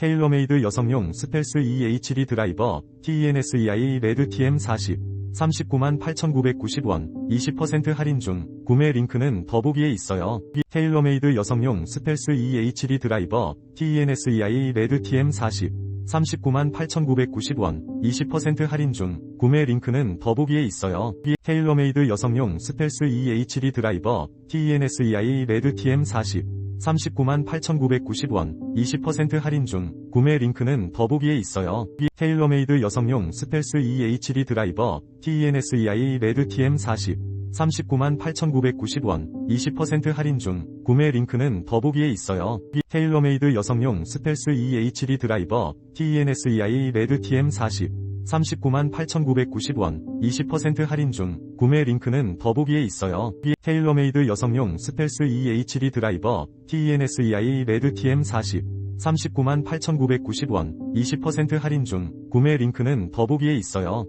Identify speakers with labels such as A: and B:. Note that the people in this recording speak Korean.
A: 테일러메이드 여성용 스펠스 EHD 드라이버 TENSEI 레드 TM40 39만 8,990원 20% 할인 중 구매 링크는 더보기에 있어요. 테일러메이드 여성용 스펠스 EHD 드라이버 TENSEI 레드 TM40 39만 8,990원 20% 할인 중 구매 링크는 더보기에 있어요. 테일러메이드 여성용 스펠스 EHD 드라이버 TENSEI 레드 TM40 39만 8,990원 20% 할인 중 구매 링크는 더보기에 있어요. 테일러메이드 여성용 스펠스 EHD 드라이버 TENSEI 레드 TM40 39만 8,990원 20% 할인 중 구매 링크는 더보기에 있어요. 테일러메이드 여성용 스펠스 EHD 드라이버 TENSEI 레드 TM40 39만 8,990원 20% 할인 중 구매 링크는 더보기에 있어요. 테일러메이드 여성용 스펠스 EHD 드라이버 TENSEI 레드 TM40 39만 8,990원 20% 할인 중 구매 링크는 더보기에 있어요.